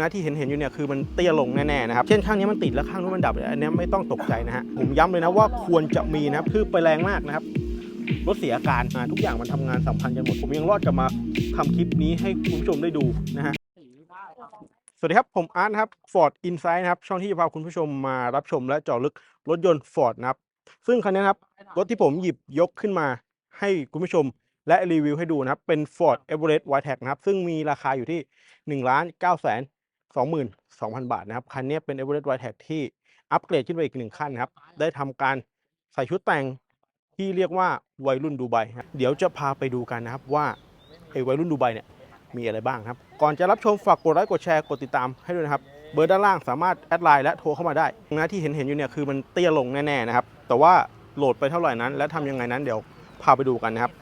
นะที่เห็นเห็นอยู่เนี่ยคือมันเตี้ยลงแน่ๆนะครับ เช่นข้างนี้มันติดแล้วข้างนู้นมันดับเนี่ยอันนี้ไม่ต้องตกใจนะฮะ ผมย้ำเลยนะว่าควรจะมีนะครับคือไปแรงมากนะครับรถเสียอาการทุกอย่างมันทำงานสัมพันธ์กันหมด ผมยังรอดกลับมาทำคลิปนี้ให้คุณผู้ชมได้ดูนะฮะสวัสดีครับ ผมอาร์ตนะครับ Ford Insight นะครับ ช่องที่จะพาคุณผู้ช m มารับชมและเจาะลึกรถยนต์ Ford นะครับ ซึ่งคันนี้นครับ รถที่ผมหยิบยกขึ้นมาให้คุณผู้ชมและรีวิวให้ดูนะครับ เป็น Ford Everest Wildtrak นะครับ ซึ่งมีราคาอยู่ที่ 1 9 2 2 2 0 0 บาทนะครับ คันนี้เป็น Everest Wildtrak ที่อัปเกรดขึ้นไปอีกหนึ่งขั้นนะครับ ได้ทำการใส่ชุดแต่งที่เรียกว่าวัยรุ่นดูไบครับเดี๋ยวจะพาไปดูกันนะครับว่าไอ้วัยรุ่นดูไบเนี่ยมีอะไรบ้างครับ ก่อนจะรับชมฝากกดไลค์กดแชร์กดติดตามให้ด้วยนะครับ เบอร์ด้านล่างสามารถแอดไลน์และโทรเข้ามาได้นะที่เห็นเห็นอยู่เนี่ยคือมันเตี้ยลงแน่ๆนะครับ แต่ว่าโหลดไปเท่าไหร่นั้น และทำยังไงนั้นเดี๋ยวพาไปดูกันนะครับ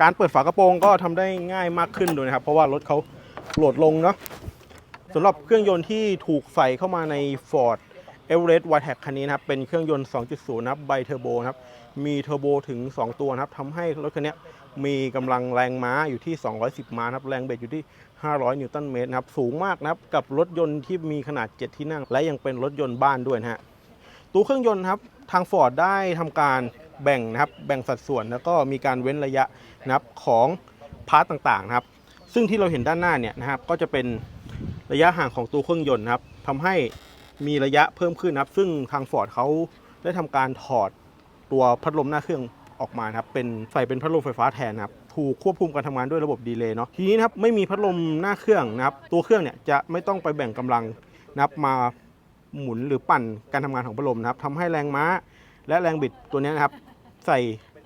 การเปิดฝากระโปรงก็ทำได้ง่ายมากขึ้นด้วยนะครับ เพราะว่ารถเขาโหลดลงเนาะ สำหรับเครื่องยนต์ที่ถูกใส่เข้ามาใน Ford Everest w i t e c คันนี้นะครับเป็นเครื่องยนต์ 2.0 นะครับไบเทอร์โบนะครับมีเทอร์โบถึง 2 ตัวนะครับทำให้รถคันนี้มีกำลังแรงม้าอยู่ที่ 210 ม้าครับแรงเบรกอยู่ที่ 500 นิวตันเมตรนะครับสูงมากนะครับกับรถยนต์ที่มีขนาด 7 ที่นั่ง และยังเป็นรถยนต์บ้านด้วยนะฮะตัวเครื่องยนต์ครับทาง Ford ได้ทำการแบ่งนะครับแบ่งสัดส่วนแล้วก็มีการเว้นระยะนะครับของพาร์ตต่างๆนะครับซึ่งที่เราเห็นด้านหน้าเนี่ยนะครับก็จะเป็น ระยะห่างของตัวเครื่องยนต์นะครับทำให้มีระยะเพิ่มขึ้นนะครับ ซึ่งทาง Ford เขาได้ทำการถอดตัวพัดลมหน้าเครื่องออกมาครับเป็นใส่เป็นพัดลมไฟฟ้าแทนนะครับถูกควบคุมการทำงานด้วยระบบดีเลย์เนาะทีนี้นะครับไม่มีพัดลมหน้าเครื่องนะครับ ตัวเครื่องเนี่ยจะไม่ต้องไปแบ่งกำลังนะครับมาหมุนหรือปั่นการทำงานของพัดลมนะครับทำให้แรงม้า และแรงบิดตัวนี้นะครับ ใส่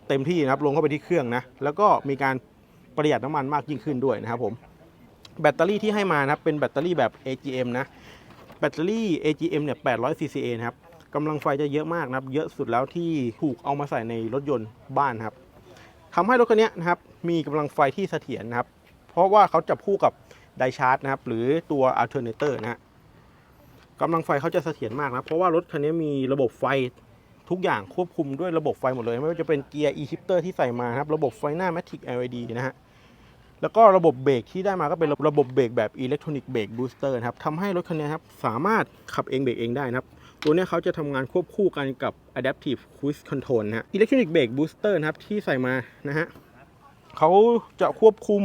เต็มที่นะครับลงเข้าไปที่เครื่องนะแล้วก็มีการประหยัดน้ำมันมากยิ่งขึ้นด้วยนะครับผม แบตเตอรี่ที่ให้มานะครับเป็นแบตเตอรี่แบบ AGM นะ แบตเตอรี่ AGM เนี่ย 800 CCA นะครับกำลังไฟจะเยอะมากนะครับ เยอะสุดแล้วที่ถูกเอามาใส่ในรถยนต์บ้านครับทำให้รถคันนี้นะครับ มีกำลังไฟที่เสถียรนะครับ เพราะว่าเขาจับคู่กับไดชาร์จนะครับ หรือตัว alternator นะฮะกำลังไฟเขาจะเสถียรมากนะ เพราะว่ารถคันนี้มีระบบไฟทุกอย่างควบคุมด้วยระบบไฟหมดเลย ไม่ว่าจะเป็นเกียร์ e-shifter ที่ใส่มาครับ ระบบไฟหน้า matic LED นะฮะ แล้วก็ระบบเบรกที่ได้มาก็เป็นระบบเบรกแบบอิเล็กทรอนิกส์เบรกบูสเตอร์ครับทำให้รถคันนี้ครับสามารถขับเองเบรกเองได้นะครับ ตัวนี้เขาจะทำงานควบคู่กันกับ Adaptive Cruise Control นะฮะอิเล็กทรอนิกส์เบรกบูสเตอร์ครับที่ใส่มานะฮะเขาจะควบคุม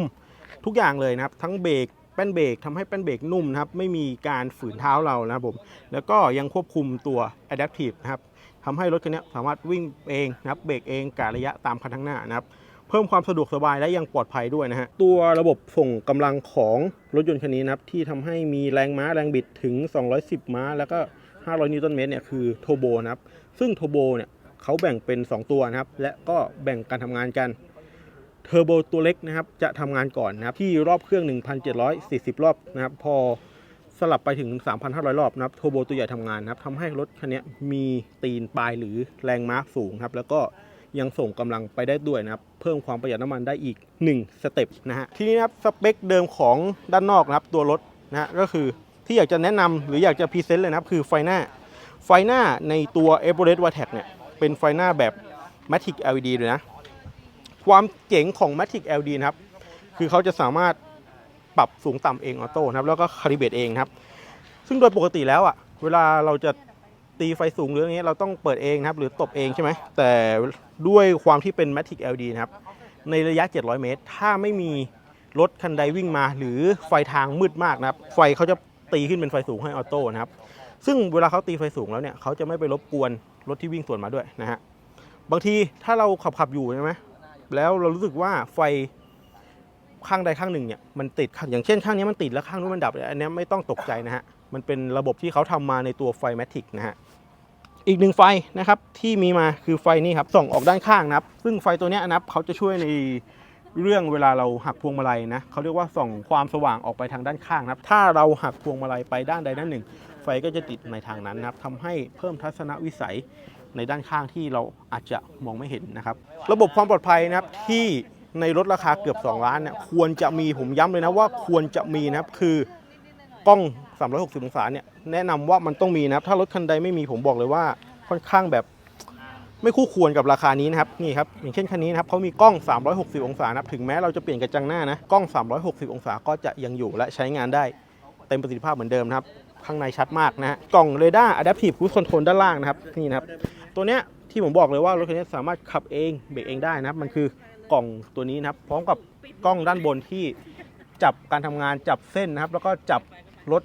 ทุกอย่างเลยนะครับ ทั้งเบรกแป้นเบรกทำให้แป้นเบรกนุ่มนะครับ ไม่มีการฝืนเท้าเรานะครับผมแล้วก็ยังควบคุมตัว Adaptive นะครับทำให้รถคันนี้สามารถวิ่งเองนะครับเบรกเองกะระยะตามคันข้างหน้านะครับ เพิ่มความสะดวกสบายและยังปลอดภัยด้วยนะฮะ ตัวระบบส่งกำลังของรถยนต์คันนี้นะครับที่ทำให้มีแรงม้าแรงบิดถึง 210 ม้า แล้วก็ 500 นิวตันเมตรเนี่ยคือโทโบนะครับ ซึ่งโทโบเนี่ยเขาแบ่งเป็น 2 ตัวนะครับ และก็แบ่งการทำงานกันเทอร์โบตัวเล็กนะครับจะทำงานก่อนนะครับที่รอบเครื่อง 1,740 รอบนะครับพอสลับไปถึง 3,500 รอบนะครับโทโบตัวใหญ่ทำงานนะครับทำให้รถคันนี้มีตีนปลายหรือแรงม้าสูงครับแล้วก็ ยังส่งกำลังไปได้ด้วยนะครับ เพิ่มความประหยัดน้ำมันได้อีก 1 สเต็ปนะฮะ ทีนี้นะครับสเปคเดิมของด้านนอกนะครับ ตัวรถนะฮะก็คือที่อยากจะแนะนำหรืออยากจะพรีเซนต์เลยนะครับ คือไฟหน้า ไฟหน้าในตัว e v e r e s t w a t e c เนี่ยเป็นไฟหน้าแบบ Matic LED เลยนะ ความเจ๋งของ Matic LED นะครับ คือเขาจะสามารถปรับสูงต่ำเองออโต้นะครับ แล้วก็คาลิเบตเองนะครับ ซึ่งโดยปกติแล้วอะ เวลาเราจะ ตีไฟสูงหรืออย่างเงี้ยเราต้องเปิดเองนะครับ หรือตบเองใช่ไหมแต่ด้วยความที่เป็น Matic LED นะครับ ในระยะ 700 เมตร ถ้าไม่มีรถคันใดวิ่งมา หรือไฟทางมืดมากนะครับ ไฟเขาจะตีขึ้นเป็นไฟสูงให้ออโต้นะครับ ซึ่งเวลาเขาตีไฟสูงแล้วเนี่ยเขาจะไม่ไปรบกวนรถที่วิ่งสวนมาด้วยนะฮะบางทีถ้าเราขับขับอยู่ใช่ไหมแล้วเรารู้สึกว่าไฟข้างใดข้างหนึ่งเนี่ยมันติดอย่างเช่นข้างนี้มันติดแล้วข้างนู้นมันดับอันนี้ไม่ต้องตกใจนะฮะมันเป็นระบบที่เขาทำมาในตัวไฟแมทริกนะฮะ อีกหนึ่งไฟนะครับที่มีมาคือไฟนี่ครับส่องออกด้านข้างนะครับ ซึ่งไฟตัวนี้นะครับเขาจะช่วยในเรื่องเวลาเราหักพวงมาลัยนะเขาเรียกว่าส่องความสว่างออกไปทางด้านข้างนะครับ ถ้าเราหักพวงมาลัยไปด้านใดด้านหนึ่ง ไฟก็จะติดในทางนั้นนะครับทำให้เพิ่มทัศนวิสัยในด้านข้างที่เราอาจจะมองไม่เห็นนะครับ ระบบความปลอดภัยนะครับที่ในรถราคาเกือบ 2 ล้านเนี่ยควรจะมีผมย้ำเลยนะว่าควรจะมีนะครับคือกล้อง 360 องศาเนี่ย แนะนำว่ามันต้องมีนะครับ ถ้ารถคันใดไม่มีผมบอกเลยว่าค่อนข้างแบบไม่คู่ควรกับราคานี้นะครับนี่ครับอย่างเช่นคันนี้นะครับเขามีกล้อง 360 องศานะครับถึงแม้เราจะเปลี่ยนกระจังหน้านะกล้อง 360 องศาก็จะยังอยู่และใช้งานได้เต็มประสิทธิภาพเหมือนเดิมนะครับข้างในชัดมากนะฮะกล่องเรดาร์ Adaptive Cruise Control ด้านล่างนะครับนี่นะครับตัวเนี้ยที่ผมบอกเลยว่ารถคันนี้สามารถขับเองเบรกเองได้นะครับ มันคือกล่องตัวนี้นะครับ พร้อมกับกล้องด้านบนที่จับการทำงานจับเส้นนะครับ แล้วก็จับรถ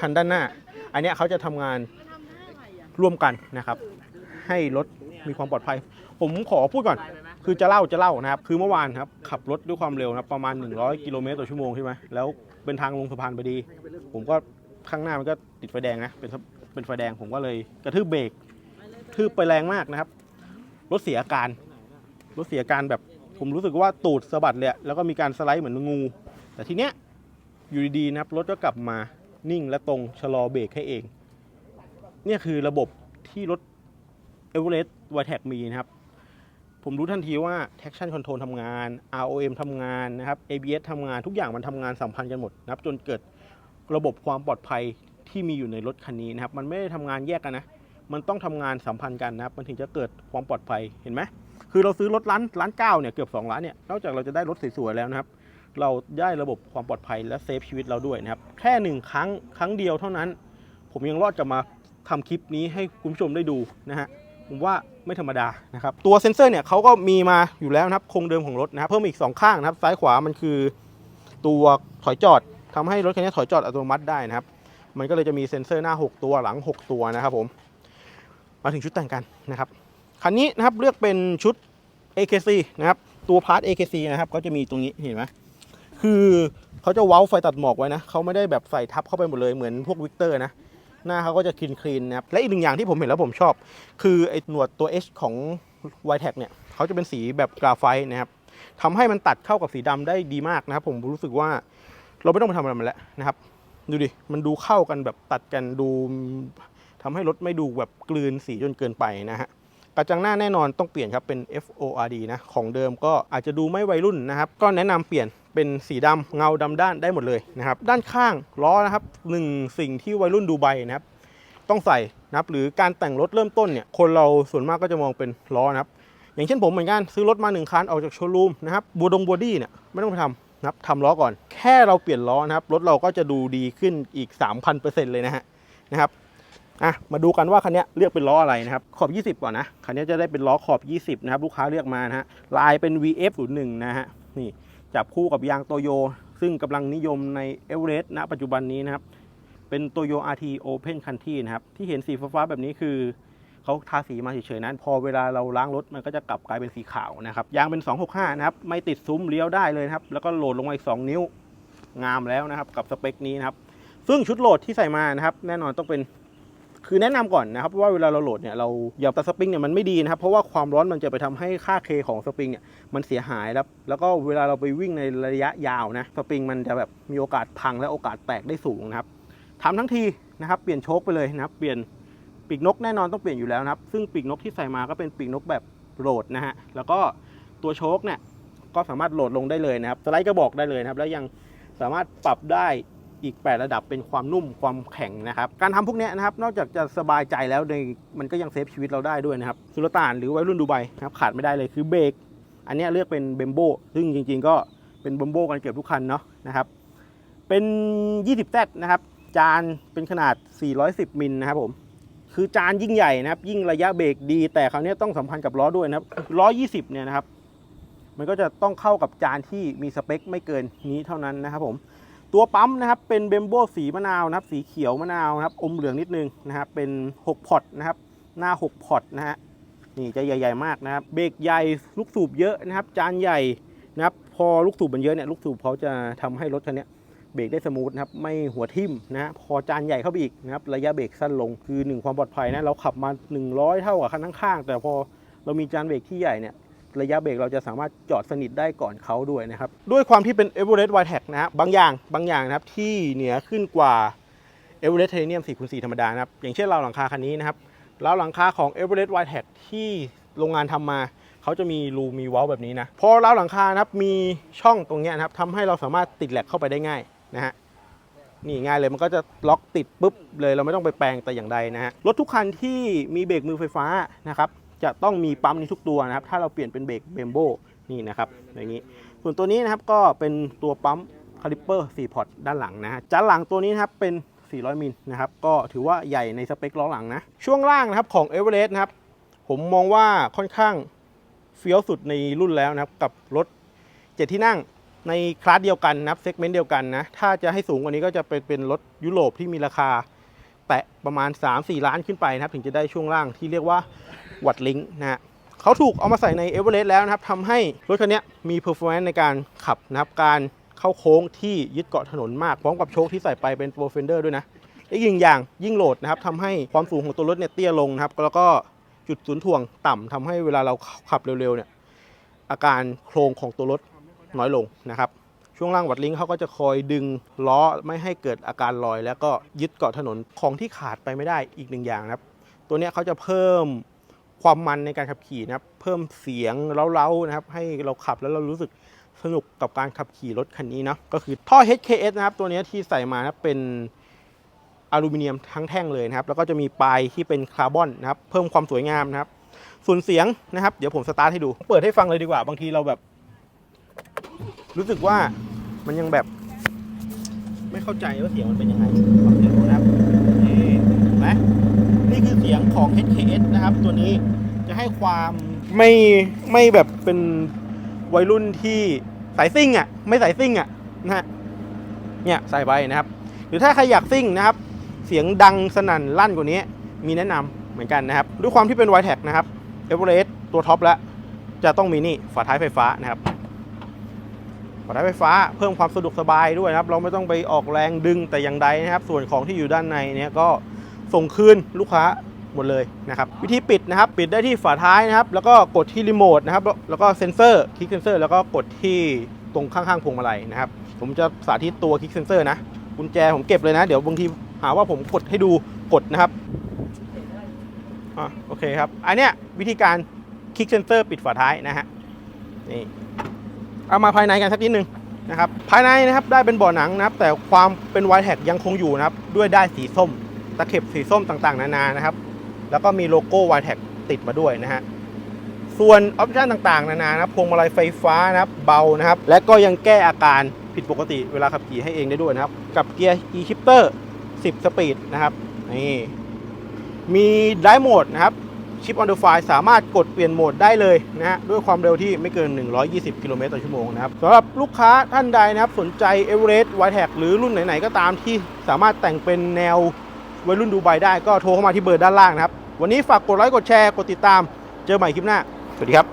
คันด้านหน้า อันนี้เขาจะทำงานร่วมกันนะครับ ให้รถมีความปลอดภัย ผมขอพูดก่อน คือจะเล่าจะเล่านะครับ คือเมื่อวานครับขับรถด้วยความเร็วนะครับประมาณ 100 กิโลเมตรต่อชั่วโมงใช่ไหมแล้วเป็นทางลงสะพานพอดี ผมก็ข้างหน้ามันก็ติดไฟแดงนะเป็นเป็นไฟแดงผมก็เลยกระทืบเบรกทืบไปแรงมากนะครับรถเสียอาการรถเสียอาการแบบผมรู้สึกว่าตูดสะบัดเลยแล้วก็มีการสไลด์เหมือนงู แต่ทีเนี้ยอยู่ดีๆนะครับรถก็กลับมา นิ่งและตรงชะลอเบรกให้เอง เนี่ยคือระบบที่รถ e v e r e s t w i t e c มีนะครับ ผมรู้ทันทีว่า traction control ทำงาน ROM ทำงานนะครับ ABS ทำงานทุกอย่างมันทำงานสัมพันธ์กันหมดนะครับ จนเกิดระบบความปลอดภัยที่มีอยู่ในรถคันนี้นะครับ มันไม่ได้ทำงานแยกกันนะ มันต้องทำงานสัมพันธ์กันนะครับ มันถึงจะเกิดความปลอดภัยเห็นไหมคือเราซื้อรถล้านล้านเก้าเนี่ยเกือบ2ล้านเนี่ยนอกจากเราจะได้รถสวยๆแล้วนะครับ เราได้ระบบความปลอดภัยและเซฟชีวิตเราด้วยนะครับ แค่หนึ่งครั้งครั้งเดียวเท่านั้น ผมยังรอดกลับมาทำคลิปนี้ให้คุณผู้ชมได้ดูนะฮะผมว่าไม่ธรรมดานะครับ ตัวเซ็นเซอร์เนี่ยเขาก็มีมาอยู่แล้วนะครับโครงเดิมของรถนะครับเพิ่มอีก 2 ข้างนะครับ ซ้ายขวามันคือตัวถอยจอดทำให้รถคันนี้ถอยจอดอัตโนมัติได้นะครับ มันก็เลยจะมีเซ็นเซอร์หน้า 6 ตัวหลัง 6 ตัวนะครับผมมาถึงชุดแต่งกันนะครับคันนี้นะครับเลือกเป็นชุด AKC นะครับตัวพาร์ท AKC นะครับก็จะมีตรงนี้เห็นไหม คือเขาจะเว้าไฟตัดหมอกไว้นะเขาไม่ได้แบบใส่ทับเข้าไปหมดเลยเหมือนพวกวิกเตอร์นะหน้าเขาก็จะคลีนคลีนนะครับและอีกหนึ่งอย่างที่ผมเห็นแล้วผมชอบ คือไอ้หนวดตัว H ของ y t e c เนี่ยเขาจะเป็นสีแบบกราไฟต์นะครับทำให้มันตัดเข้ากับสีดำได้ดีมากนะครับ ผมรู้สึกว่าเราไม่ต้องไปทำอะไรมันแล้วนะครับ ดูดิมันดูเข้ากันแบบตัดกันดูทำให้รถไม่ดูแบบกลืนสีจนเกินไปนะฮะกระจังหน้าแน่นอนต้องเปลี่ยนครับเป็น FORD นะของเดิมก็อาจจะดูไม่วัยรุ่นนะครับ ก็แนะนำเปลี่ยน เป็นสีดำเงาดำด้านได้หมดเลยนะครับ ด้านข้างล้อนะครับหนึ่งสิ่งที่วัยรุ่นดูไบนะครับ ต้องใส่นะครับหรือการแต่งรถเริ่มต้นเนี่ยคนเราส่วนมากก็จะมองเป็นล้อนะครับ อย่างเช่นผมเหมือนกันซื้อรถมาหนึ่งคันออกจากโชว์รูมนะครับบูดงบอดี้เนี่ยไม่ต้องไปทำนะครับทำล้อก่อน แค่เราเปลี่ยนล้อนะครับรถเราก็จะดูดีขึ้นอีก 3,000%เลยนะฮะนะครับอะมาดูกันว่าคันนี้เลือกเป็นล้ออะไรนะครับ ขอบ 20 ก่อนนะคันนี้จะได้เป็นล้อขอบ 20 นะครับ ลูกค้าเลือกมานะฮะลายเป็น VF01 นะฮะนี่ จับคู่กับยางโตโย ซึ่งกำลังนิยมในเอเวอเรสต์ณปัจจุบันนี้นะครับ เป็นโตโย RT Open Country นะครับ ที่เห็นสีฟ้าแบบนี้คือเขาทาสีมาเฉยๆนั้น พอเวลาเราล้างรถมันก็จะกลับกลายเป็นสีขาวนะครับ ยางเป็น 265 นะครับ ไม่ติดซุ้มเลี้ยวได้เลยครับ แล้วก็โหลดลงมาอีก 2 นิ้วงามแล้วนะครับ กับสเปคนี้นะครับ ซึ่งชุดโหลดที่ใส่มานะครับ แน่นอนต้องเป็น คือแนะนำก่อนนะครับว่าเวลาเราโหลดเนี่ยเราอย่าตัดสปริงเนี่ยมันไม่ดีนะครับเพราะว่าความร้อนมันจะไปทำให้ค่าเคของสปริงเนี่ยมันเสียหายแล้วแล้วก็เวลาเราไปวิ่งในระยะยาวนะสปริงมันจะแบบมีโอกาสพังและโอกาสแตกได้สูงนะครับทำทั้งทีนะครับเปลี่ยนโชคไปเลยนะครับเปลี่ยนปีกนกแน่นอนต้องเปลี่ยนอยู่แล้วนะครับซึ่งปีกนกที่ใส่มาก็เป็นปีกนกแบบโหลดนะฮะแล้วก็ตัวโชคเนี่ยก็สามารถโหลดลงได้เลยนะครับสไลด์กระบอกได้เลยนะครับแล้วยังสามารถปรับได้ อีก 8 ระดับเป็นความนุ่มความแข็งนะครับ การทำพวกนี้นะครับ นอกจากจะสบายใจแล้วในมันก็ยังเซฟชีวิตเราได้ด้วยนะครับสุลต่านหรือวัยรุ่นดูไบนะครับขาดไม่ได้เลยคือเบรกอันนี้เลือกเป็นเบมโบซึ่งจริง ๆ ก็เป็นเบมโบกันเกือบทุกคันเนาะนะครับ เป็น 20 z นะครับจานเป็นขนาด 410มิลนะครับผมคือจานยิ่งใหญ่นะครับ ยิ่งระยะเบรกดี แต่คราวนี้ต้องสัมพันธ์กับล้อด้วยนะครับล้อ20เนี่ยนะครับ มันก็จะต้องเข้ากับจานที่มีสเปคไม่เกินนี้เท่านั้นนะครับผม ตัวปั๊มนะครับเป็นเบมโบสีมะนาวนะครับสีเขียวมะนาวนะครับอมเหลืองนิดนึงนะครับเป็น6พอตนะครับหน้า 6 พอตนะฮะนี่จะใหญ่ ๆ มากนะครับเบรกใหญ่ลูกสูบเยอะนะครับ จานใหญ่นะครับพอลูกสูบมันเยอะเนี่ยลูกสูบเขาจะทำให้รถคันเนี้ยเบรกได้สมูทนะครับไม่หัวทิ่มนะฮะพอจานใหญ่เข้าไปอีกนะครับระยะเบรกสั้นลงคือหนึ่งความปลอดภัยนะเราขับมา 100 เท่ากับคันข้างๆแต่พอเรามีจานเบรกที่ใหญ่เนี่ย ระยะเบรกเราจะสามารถจอดสนิทได้ก่อนเขาด้วยนะครับ ด้วยความที่เป็น e v e r e s t w i t e c นะครับบางอย่างบางอย่างนะครับที่เหนือขึ้นกว่า e v e r e s t Titanium 4คูณ4ธรรมดานะครับอย่างเช่นราวหลังคาคันนี้นะครับราวหลังคาของ e v e r e s t w i t e c ที่โรงงานทำมาเขาจะมีรูมีว้าแบบนี้นะพอราวหลังคานะครับมีช่องตรงนี้นะครับทำให้เราสามารถติดแหลกเข้าไปได้ง่ายนะฮะนี่ง่ายเลยมันก็จะล็อกติดปุ๊บเลยเราไม่ต้องไปแปลงแต่อย่างใดนะฮะรถทุกคันที่มีเบรกมือไฟฟ้านะครับ จะต้องมีปั๊มในทุกตัวนะครับ ถ้าเราเปลี่ยนเป็นเบรกเบมโบนี่นะครับอย่างนี้ ส่วนตัวนี้นะครับก็เป็นตัวปั๊มคาลิปเปอร์4พอร์ตด้านหลังนะฮะจานหลังตัวนี้นะครับเป็น 400 มิลนะครับก็ถือว่าใหญ่ในสเปคล้อหลังนะช่วงล่างนะครับของ e v e r e s t นะครับผมมองว่าค่อนข้างเฟี้ยวสุดในรุ่นแล้วนะครับกับรถ7ที่นั่งในคลาสเดียวกันนะครับเซกเมนต์เดียวกันนะถ้าจะให้สูงกว่านี้ก็จะเป็นเป็นรถยุโรปที่มีราคาแตะประมาณ 3-4 ล้านขึ้นไปนะครับ ถึงจะได้ช่วงล่างที่เรียกว่า วัดลิงนะฮะเขาถูกเอามาใส่ใน e v e r e s t แล้วนะครับทำให้รถคันนี้มี performance ในการขับนะครับการเข้าโค้งที่ยึดเกาะถนนมากพร้อมกับโชคที่ใส่ไปเป็น Pro Fender ด้วยนะและยิ่งอย่างยิ่งโหลดนะครับทำให้ความสูงของตัวรถเนี่ยเตี้ยลงนะครับแล้วก็จุดศูนย์ถ่วงต่ำทำให้เวลาเราขับเร็วๆเนี่ยอาการโครงของตัวรถน้อยลงนะครับช่วงล่างวัดลิงก์เขาก็จะคอยดึงล้อไม่ให้เกิดอาการลอย แล้วก็ยึดเกาะถนนของที่ขาดไปไม่ได้อีกหนึ่งอย่างนะครับ ตัวนี้เขาจะเพิ่ม ความมันในการขับขี่นะครับ เพิ่มเสียงเล้าๆนะครับ ให้เราขับแล้วเรารู้สึกสนุกกับการขับขี่รถคันนี้เนาะก็คือท่อ HKS นะครับ ตัวนี้ที่ใส่มานะเป็นอลูมิเนียมทั้งแท่งเลยนะครับ แล้วก็จะมีปลายที่เป็นคาร์บอนนะครับ เพิ่มความสวยงามนะครับ ส่วนเสียงนะครับ เดี๋ยวผมสตาร์ทให้ดู เปิดให้ฟังเลยดีกว่า บางทีเราแบบ รู้สึกว่ามันยังแบบ ไม่เข้าใจว่าเสียงมันเป็นยังไง ของ HKS นะครับ ตัวนี้จะให้ความไม่ไม่แบบเป็นวัยรุ่นที่สายซิ่งอะ ไม่สายซิ่งอะนะฮะเนี่ยใส่ไปนะครับ หรือถ้าใครอยากซิ่งนะครับ เสียงดังสนั่นลั่นกว่านี้ มีแนะนำเหมือนกันนะครับ ด้วยความที่เป็น y t แท็กนะครับเอเวอเรสต์ตัวท็อปแล้ว จะต้องมีนี่ฝาท้ายไฟฟ้านะครับฝาท้ายไฟฟ้าเพิ่มความสะดวกสบายด้วยนะครับ เราไม่ต้องไปออกแรงดึงแต่อย่างใดนะครับ ส่วนของที่อยู่ด้านในเนี้ยก็ส่งคืนลูกค้า หมดเลยนะครับวิธีปิดนะครับปิดได้ที่ฝาท้ายนะครับแล้วก็กดที่รีโมทนะครับแล้วก็เซนเซอร์คลิกเซนเซอร์แล้วก็กดที่ตรงข้างๆพวงมาลัยนะครับผมจะสาธิตตัวคลิกเซนเซอร์นะกุญแจผมเก็บเลยนะ เดี๋ยวบางทีหาว่าผมกดให้ดูกดนะครับอะโอเคครับ อันเนี้ยวิธีการคลิกเซนเซอร์ปิดฝาท้ายนะฮะนี่เอามาภายในกันสักนิดนึงนะครับภายในนะครับได้เป็นเบ่อหนังนะครับ แต่ความเป็นไวท์แท็กยังคงอยู่นะครับ ด้วยได้สีส้ม ตะเข็บสีส้มต่างๆ นานานะครับ แล้วก็มีโลโก้ไวท์แท็กติดมาด้วยนะฮะส่วนออปชันต่างๆ นานานะครับพวงมาลัยไฟฟ้านะครับเบานะครับ และก็ยังแก้อาการผิดปกติเวลาขับขี่ให้เองได้ด้วยนะครับ กับเกียร์ e-shifter 10 สปีดนะครับนี่มีไดโหมดนะครับชิปออนเดอร์ไฟสามารถกดเปลี่ยนโหมดได้เลยนะฮะด้วยความเร็วที่ไม่เกิน 120 กิโลเมตรต่อชั่วโมงนะครับสำหรับลูกค้าท่านใดนะครับสนใจ e v e r e s t y t e c หรือรุ่นไหน ๆ ก็ตามที่สามารถแต่งเป็นแนววัยรุ่นดูไบได้ก็โทรเข้ามาที่เบอร์ด้านล่างนะครับ วันนี้ฝากกดไลค์กดแชร์กดติดตาม เจอใหม่คลิปหน้า สวัสดีครับ